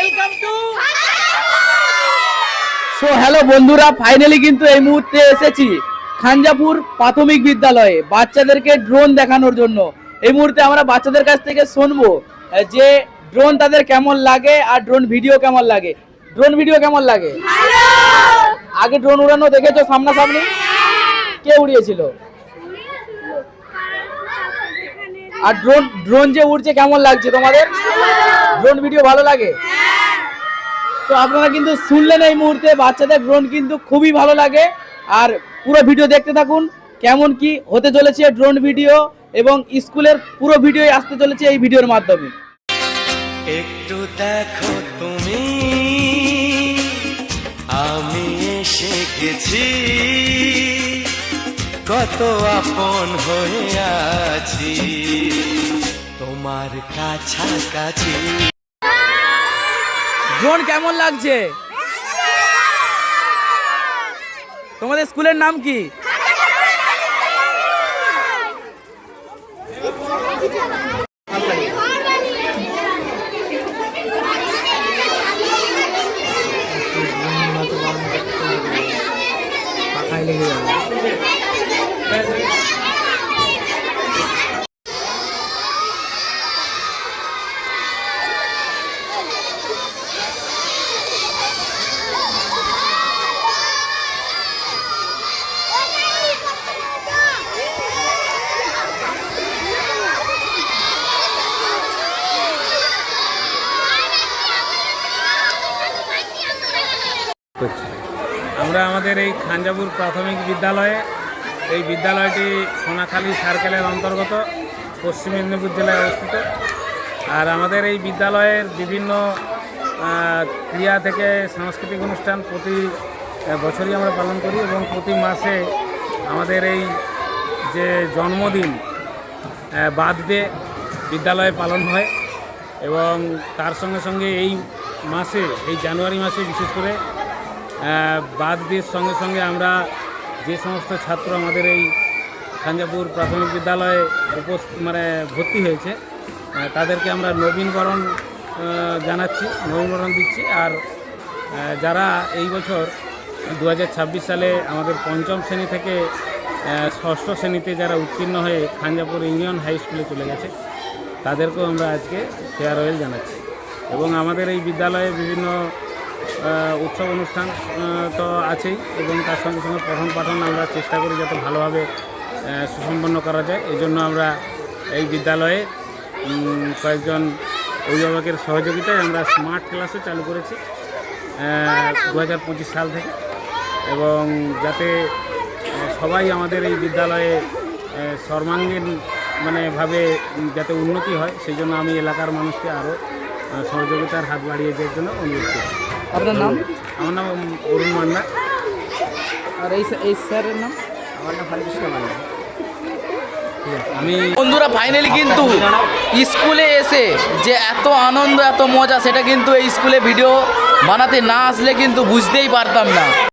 Welcome to so hello বন্ধুরা finally কিন্তু এই মুহূর্তে এসেছি খানজাপুর প্রাথমিক বিদ্যালয়ে বাচ্চাদেরকে ড্রোন দেখানোর জন্য। এই মুহূর্তে আমরা বাচ্চাদের কাছ থেকে শুনব যে ড্রোন তাদের কেমন লাগে আর ড্রোন ভিডিও কেমন লাগে। ড্রোন ভিডিও কেমন লাগে? আগে ড্রোন উড়ানো দেখেছ সামনাসামনি? কে উড়িয়েছিল? আর ড্রোন ড্রোন যে উড়ছে, কেমন লাগছে তোমাদের? ড্রোন ভিডিও ভালো লাগে? তো আপনারা কিন্তু শুনলেন এই মুহূর্তে, বাচ্চাদের ড্রোন কিন্তু খুবই ভালো লাগে। আর পুরো ভিডিও দেখতে থাকুন, কেমন কি হতে চলেছে ড্রোন ভিডিও এবং স্কুলের পুরো ভিডিও আসতে চলেছে এই ভিডিওর মাধ্যমে। একটু দেখো তুমি, আমি এসে গেছি। কত আপন হয়ে আছি। তোমার কাছাকাছি। ড্রোন কেমন লাগছে? তোমাদের স্কুলের নাম কি? আমরা আমাদের এই খাঞ্জাপুর প্রাথমিক বিদ্যালয়ে এই বিদ্যালয়টি সোনাখালী সার্কেলের অন্তর্গত পশ্চিম মেদিনীপুর জেলায় অবস্থিত। আর আমাদের এই বিদ্যালয়ের বিভিন্ন ক্রিয়া থেকে সাংস্কৃতিক অনুষ্ঠান প্রতি বছরই আমরা পালন করি এবং প্রতি মাসে আমাদের এই যে জন্মদিন বার্থডে বিদ্যালয়ে পালন হয় এবং তার সঙ্গে সঙ্গে এই মাসে, এই জানুয়ারি মাসে বিশেষ করে বার্থডের সঙ্গে সঙ্গে আমরা যে সমস্ত ছাত্র আমাদের এই খাঞ্জাপুর প্রাথমিক বিদ্যালয়ে উপস্থ মানে ভর্তি হয়েছে তাদেরকে আমরা নবীনবরণ জানাচ্ছি, নবীনবরণ দিচ্ছি। আর যারা এই বছর দু হাজার ছাব্বিশ সালে আমাদের পঞ্চম শ্রেণি থেকে ষষ্ঠ শ্রেণীতে যারা উত্তীর্ণ হয়ে খাঞ্জাপুর ইউনিয়ন হাই স্কুলে চলে গেছে, তাদেরকেও আমরা আজকে ফেয়ারওয়েল জানাচ্ছি। এবং আমাদের এই বিদ্যালয়ে বিভিন্ন উৎসব অনুষ্ঠান তো আছেই এবং তার সঙ্গে সঙ্গে পঠন পাঠন আমরা চেষ্টা করি যাতে ভালোভাবে সুসম্পন্ন করা যায়। এই জন্য আমরা এই বিদ্যালয়ে কয়েকজন অভিভাবকের সহযোগিতায় আমরা স্মার্ট ক্লাসও চালু করেছি দু হাজার পঁচিশ সাল থেকে। এবং যাতে সবাই আমাদের এই বিদ্যালয়ে সর্বাঙ্গীন মানে ভাবে যাতে উন্নতি হয়, সেই জন্য আমি এলাকার মানুষকে আরও সহযোগিতার হাত বাড়িয়ে দেওয়ার জন্য অনুরোধ করছি। আপনার নাম? আমার নাম অরুণ মান্না। আর এই এই স্যারের নাম? আমার নাম হরিকৃষ্ণ মান্না। আমি বন্ধুরা ফাইনালি কিন্তু স্কুলে এসে যে এত আনন্দ এত মজা সেটা কিন্তু এই স্কুলে ভিডিও বানাতে না আসলে কিন্তু বুঝতেই পারতাম না।